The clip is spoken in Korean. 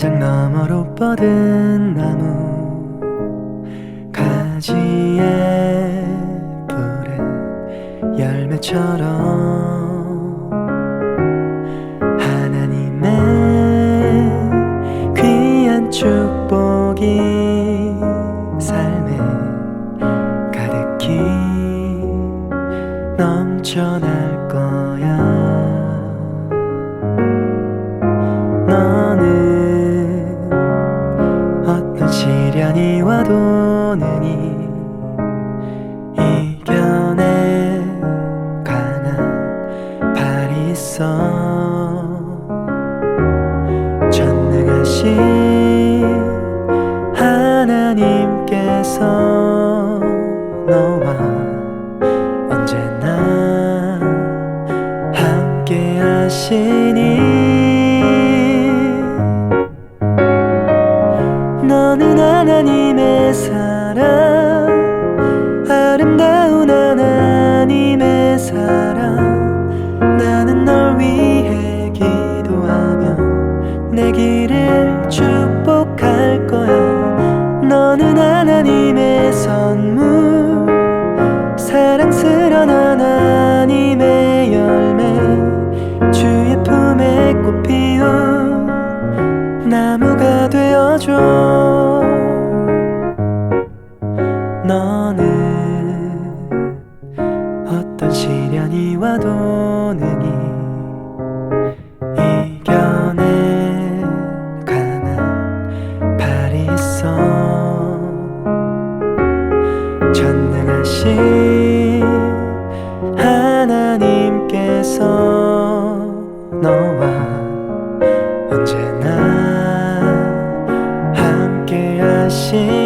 담장 너머로 뻗은 나무. 가지에 푸른 열매처럼 하나님의 귀한 축복이 삶에 가득히 넘쳐나 없이 하나님께서 너와 언제나 함께 하시니. 너는 어떤 시련이 와도 능히 이겨낼 강한 발이 있어. 전능하신 하나님께서 너와 신.